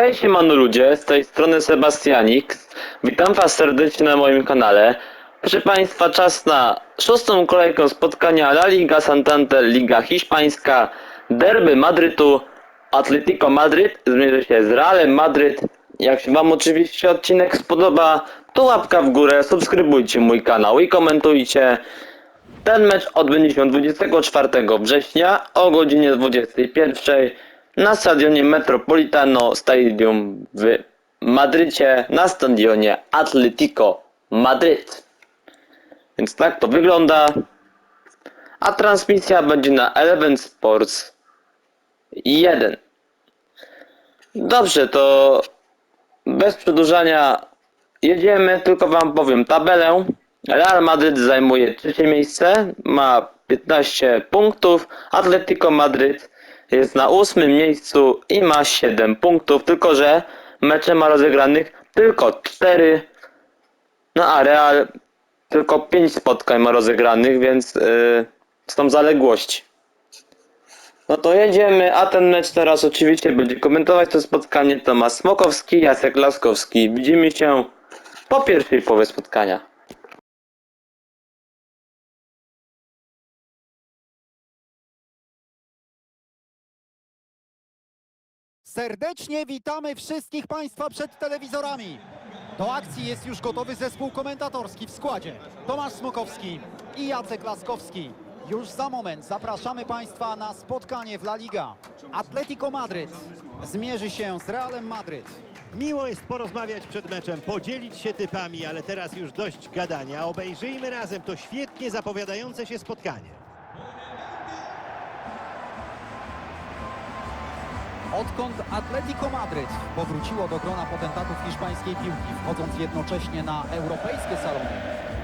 Hej siemano ludzie, z tej strony Sebastianik. Witam was serdecznie na moim kanale. Proszę państwa, czas na szóstą kolejkę spotkania La Liga Santander, Liga Hiszpańska, Derby Madrytu, Atletico Madryt zmierzy się z Realem Madryt. Jak się wam oczywiście odcinek spodoba, to łapka w górę, subskrybujcie mój kanał i komentujcie. Ten mecz odbędzie się 24 września o godzinie 21 na stadionie Metropolitano Stadium w Madrycie na stadionie Atletico Madryt. Więc tak to wygląda. A transmisja będzie na Eleven Sports 1. Dobrze, to bez przedłużania jedziemy, tylko wam powiem tabelę. Real Madryt zajmuje trzecie miejsce, ma 15 punktów. Atletico Madryt jest na ósmym miejscu i ma 7 punktów, tylko że mecze ma rozegranych tylko 4. No a Real tylko 5 spotkań ma rozegranych, więc yy, są zaległości. No to jedziemy, a ten mecz teraz oczywiście będzie komentować to spotkanie Tomasz Smokowski, Jacek Laskowski. Widzimy się po pierwszej połowie spotkania. Serdecznie witamy wszystkich Państwa przed telewizorami. Do akcji jest już gotowy zespół komentatorski w składzie. Tomasz Smokowski i Jacek Laskowski. Już za moment zapraszamy Państwa na spotkanie w La Liga. Atletico Madryt zmierzy się z Realem Madryt. Miło jest porozmawiać przed meczem, podzielić się typami, ale teraz już dość gadania. Obejrzyjmy razem to świetnie zapowiadające się spotkanie. Odkąd Atletico Madryt powróciło do grona potentatów hiszpańskiej piłki, wchodząc jednocześnie na europejskie salony,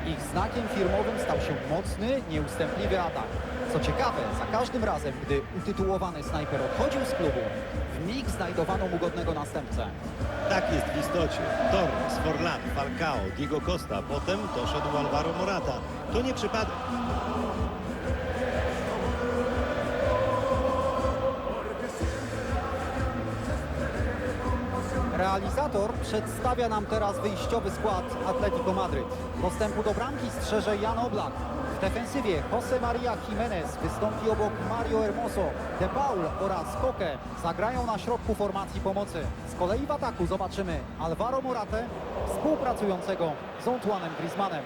ich znakiem firmowym stał się mocny, nieustępliwy atak. Co ciekawe, za każdym razem, gdy utytułowany snajper odchodził z klubu, w mig znajdowano mu godnego następcę. Tak jest w istocie. Torres, Forlan, Falcao, Diego Costa, potem doszedł Alvaro Morata. To nie przypadek. Realizator przedstawia nam teraz wyjściowy skład Atletico Madryt. Postępu do bramki strzeże Jan Oblak. W defensywie Jose Maria Jimenez wystąpi obok Mario Hermoso, De Paul oraz Koke. Zagrają na środku formacji pomocy. Z kolei w ataku zobaczymy Alvaro Moratę współpracującego z Antoine'em Griezmannem.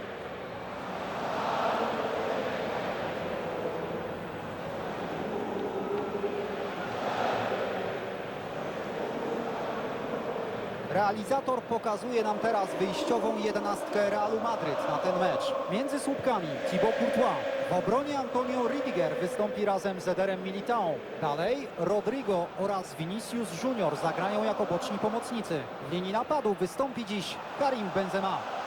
Realizator pokazuje nam teraz wyjściową jedenastkę Realu Madryt na ten mecz. Między słupkami Thibaut Courtois. W obronie Antonio Ridiger wystąpi razem z Ederem Militao. Dalej Rodrigo oraz Vinicius Junior zagrają jako boczni pomocnicy. W linii napadu wystąpi dziś Karim Benzema.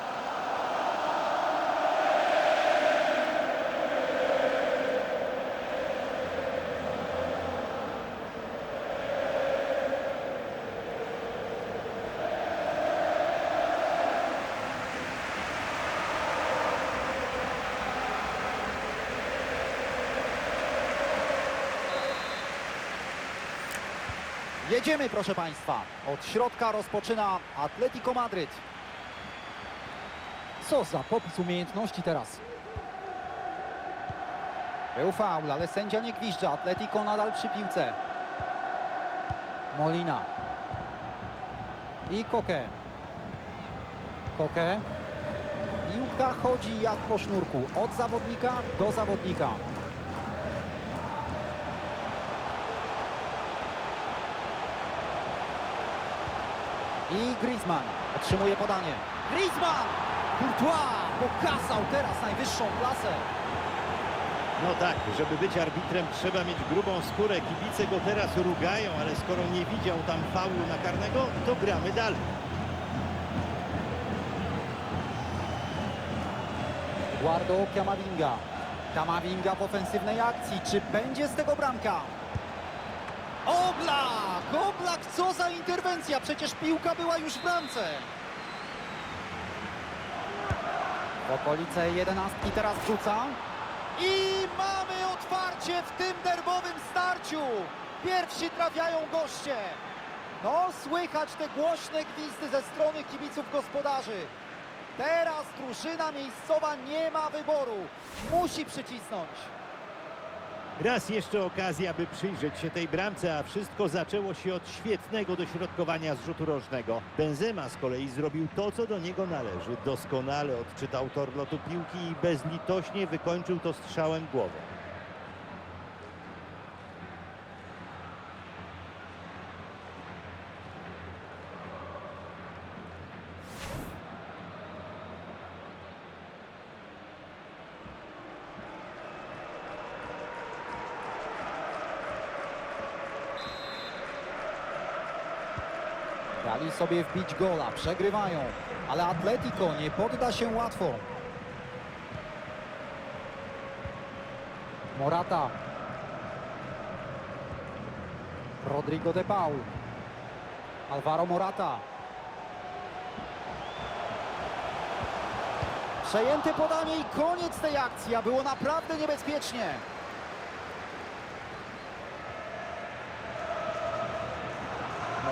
Jedziemy, proszę Państwa. Od środka rozpoczyna Atletico Madryt. Co za popis umiejętności teraz. Był faul, ale sędzia nie gwizdże. Atletico nadal przy piłce. Molina. I Koke. Koke. Piłka chodzi jak po sznurku. Od zawodnika do zawodnika. I Griezmann otrzymuje podanie. Griezmann! Courtois pokazał teraz najwyższą klasę. No tak, żeby być arbitrem trzeba mieć grubą skórę. Kibice go teraz rugają, ale skoro nie widział tam faulu na karnego, to gramy dalej. Eduardo Camavinga. Camavinga w ofensywnej akcji. Czy będzie z tego bramka? Oblak! Oblak, co za interwencja! Przecież piłka była już w bramce. W okolice jedenastki teraz rzuca. I mamy otwarcie w tym derbowym starciu. Pierwsi trafiają goście. No, słychać te głośne gwizdy ze strony kibiców gospodarzy. Teraz drużyna miejscowa nie ma wyboru. Musi przycisnąć. Raz jeszcze okazja, by przyjrzeć się tej bramce, a wszystko zaczęło się od świetnego dośrodkowania z rzutu rożnego. Benzema z kolei zrobił to, co do niego należy. Doskonale odczytał tor lotu piłki i bezlitośnie wykończył to strzałem głową. Dali sobie wbić gola, przegrywają, ale Atletico nie podda się łatwo. Morata. Rodrigo de Paul. Alvaro Morata. Przejęte podanie i koniec tej akcji, a było naprawdę niebezpiecznie.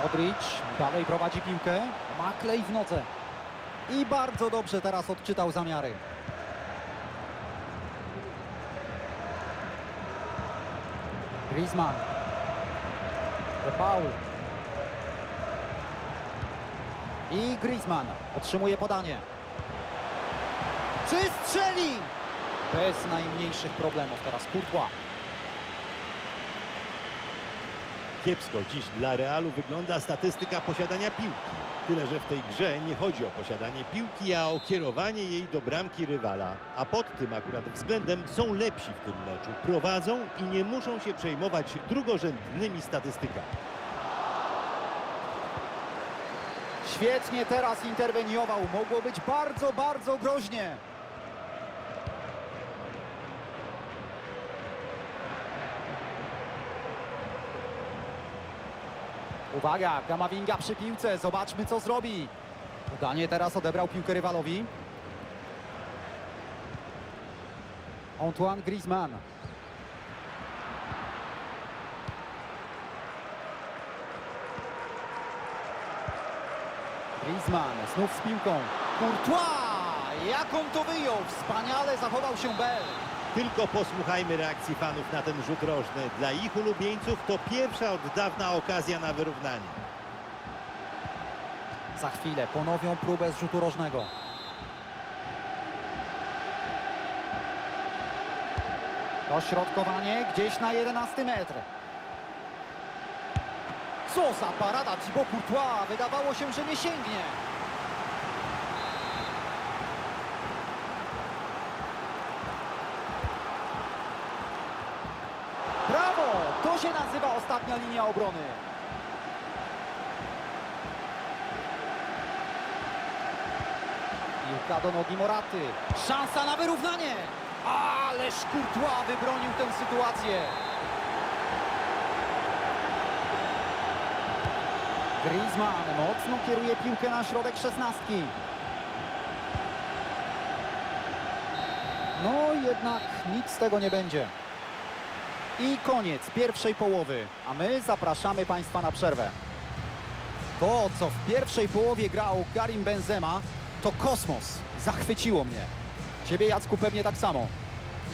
Modric dalej prowadzi piłkę. Maklej w nodze. I bardzo dobrze teraz odczytał zamiary. Griezmann. Paul. I Griezmann otrzymuje podanie. Czy strzeli? Bez najmniejszych problemów teraz Courtois. Kiepsko dziś dla Realu wygląda statystyka posiadania piłki. Tyle, że w tej grze nie chodzi o posiadanie piłki, a o kierowanie jej do bramki rywala. A pod tym akurat względem są lepsi w tym meczu. Prowadzą i nie muszą się przejmować drugorzędnymi statystykami. Świetnie teraz interweniował. Mogło być bardzo, bardzo groźnie. Uwaga, Kamavinga przy piłce. Zobaczmy, co zrobi. Udanie teraz odebrał piłkę rywalowi. Antoine Griezmann. Griezmann znów z piłką. Courtois! Jak on to wyjął? Wspaniale zachował się Bell. Tylko posłuchajmy reakcji fanów na ten rzut rożny. Dla ich ulubieńców to pierwsza od dawna okazja na wyrównanie. Za chwilę ponowią próbę z rzutu rożnego. Dośrodkowanie gdzieś na 11 metr. Co za parada Thibaut Courtois! Wydawało się, że nie sięgnie. Brawo! To się nazywa ostatnia linia obrony. Piłka do nogi Moraty. Szansa na wyrównanie. Ależ Courtois wybronił tę sytuację. Griezmann mocno kieruje piłkę na środek szesnastki. No jednak nic z tego nie będzie. I koniec pierwszej połowy, a my zapraszamy Państwa na przerwę. To, co w pierwszej połowie grał Karim Benzema, to kosmos. Zachwyciło mnie. Ciebie, Jacku, pewnie tak samo.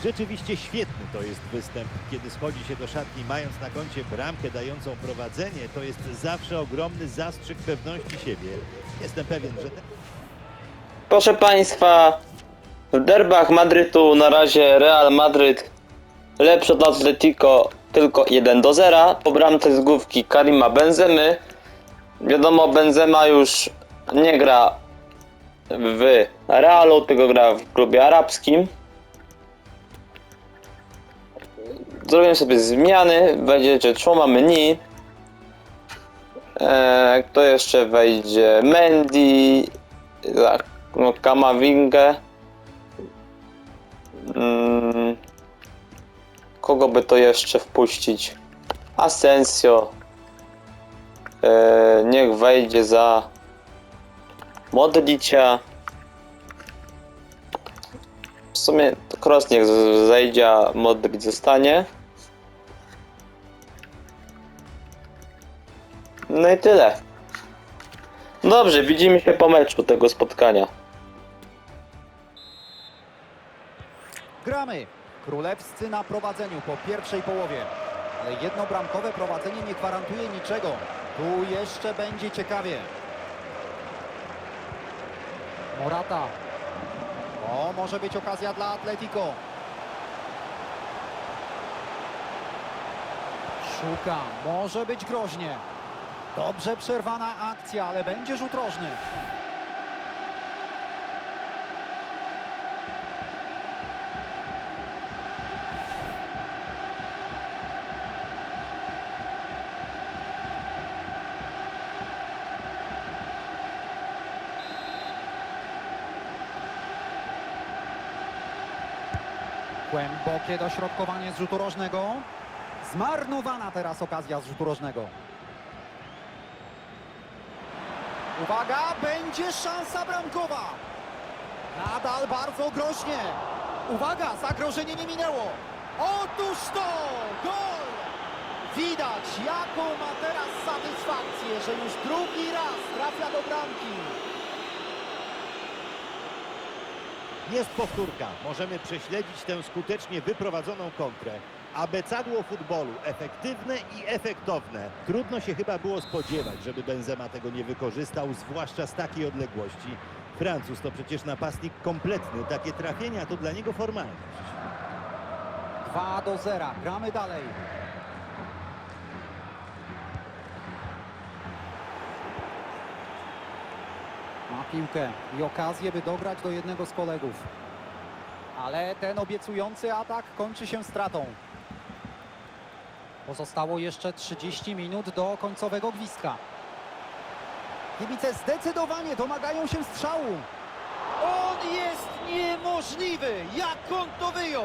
Rzeczywiście świetny to jest występ. Kiedy schodzi się do szatni mając na koncie bramkę dającą prowadzenie, to jest zawsze ogromny zastrzyk pewności siebie. Jestem pewien, że ten... Proszę Państwa, w derbach Madrytu na razie Real Madryt lepszy od Atletico tylko 1 do 0 po bramce z główki Karima Benzemy. Wiadomo, Benzema już nie gra w Realu, tylko gra w klubie arabskim. Zrobię sobie zmiany, wejdzie Choma Menu. Eee, kto jeszcze wejdzie? Mendy, tak, no, Kamawingę. Mm, kogo by to jeszcze wpuścić? Asensio. Eee, niech wejdzie za Modlicia. W sumie Kroos niech zejdzie, a Modric zostanie. No i tyle. Dobrze, widzimy się po meczu tego spotkania. Gramy. Królewscy na prowadzeniu po pierwszej połowie. Ale jednobramkowe prowadzenie nie gwarantuje niczego. Tu jeszcze będzie ciekawie. Morata. O, może być okazja dla Atletico. Szuka. Może być groźnie. Dobrze przerwana akcja, ale będzie rzut rożny. Głębokie dośrodkowanie z rzutu rożnego. Zmarnowana teraz okazja z rzutu rożnego. Uwaga, będzie szansa bramkowa. Nadal bardzo groźnie. Uwaga, zagrożenie nie minęło. Otóż to, gol! Widać, jaką ma teraz satysfakcję, że już drugi raz trafia do bramki. Jest powtórka. Możemy prześledzić tę skutecznie wyprowadzoną kontrę. Abecadło futbolu. Efektywne i efektowne. Trudno się chyba było spodziewać, żeby Benzema tego nie wykorzystał, zwłaszcza z takiej odległości. Francuz to przecież napastnik kompletny. Takie trafienia to dla niego formalność. 2 do 0. Gramy dalej. Piłkę i okazję, by dograć do jednego z kolegów. Ale ten obiecujący atak kończy się stratą. Pozostało jeszcze 30 minut do końcowego gwizdka. Kibice zdecydowanie domagają się strzału. On jest niemożliwy! Jak on to wyjął?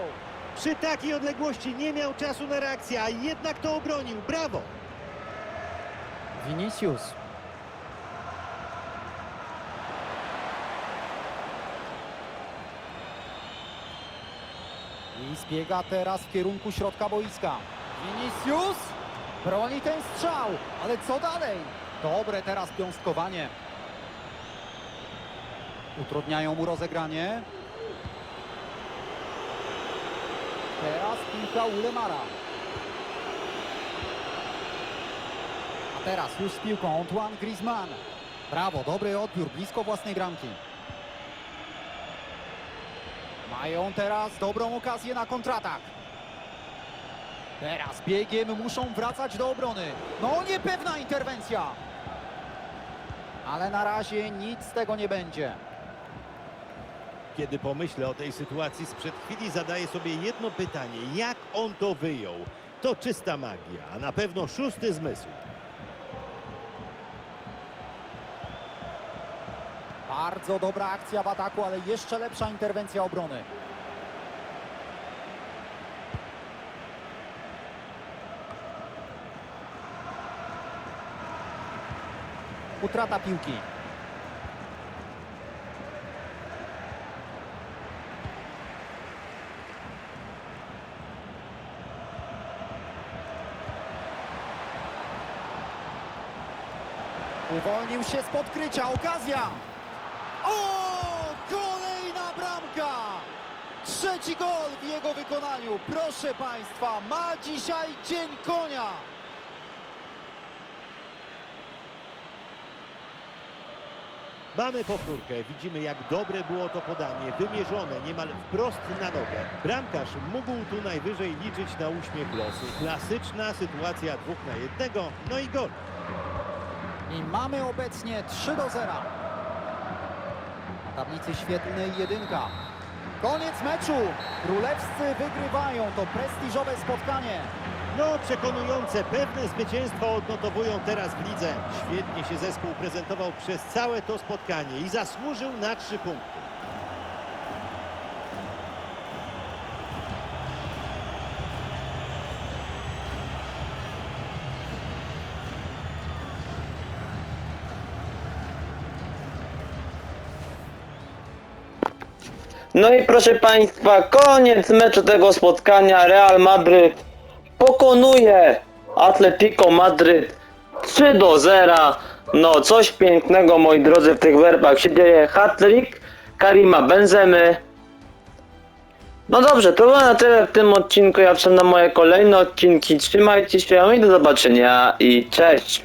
Przy takiej odległości nie miał czasu na reakcję, a jednak to obronił. Brawo! Vinicius. I zbiega teraz w kierunku środka boiska. Vinicius broni ten strzał, ale co dalej? Dobre teraz piąstkowanie. Utrudniają mu rozegranie. Teraz piłka Ulemara. A teraz już z piłką Antoine Griezmann. Brawo, dobry odbiór, blisko własnej bramki. Mają teraz dobrą okazję na kontratak. Teraz biegiem muszą wracać do obrony. No niepewna interwencja. Ale na razie nic z tego nie będzie. Kiedy pomyślę o tej sytuacji sprzed chwili, zadaję sobie jedno pytanie. Jak on to wyjął? To czysta magia, a na pewno szósty zmysł. Bardzo dobra akcja w ataku, ale jeszcze lepsza interwencja obrony. Utrata piłki. Uwolnił się z podkrycia, okazja! Trzeci gol w jego wykonaniu. Proszę Państwa, ma dzisiaj dzień konia. Mamy powtórkę. Widzimy, jak dobre było to podanie, wymierzone niemal wprost na nogę. Bramkarz mógł tu najwyżej liczyć na uśmiech losu. Klasyczna sytuacja dwóch na jednego, no i gol. I mamy obecnie 3 do 0. Na tablicy świetnej jedynka. Koniec meczu. Królewscy wygrywają to prestiżowe spotkanie. No, przekonujące, pewne zwycięstwo odnotowują teraz w lidze. Świetnie się zespół prezentował przez całe to spotkanie i zasłużył na trzy punkty. No i proszę Państwa, koniec meczu tego spotkania. Real Madryt pokonuje Atletico Madryt 3 do 0. No, coś pięknego, moi drodzy, w tych werbach się dzieje. Hattrick Karima Benzemy. No dobrze, to było na tyle w tym odcinku. Ja wszedłem na moje kolejne odcinki. Trzymajcie się i do zobaczenia i cześć.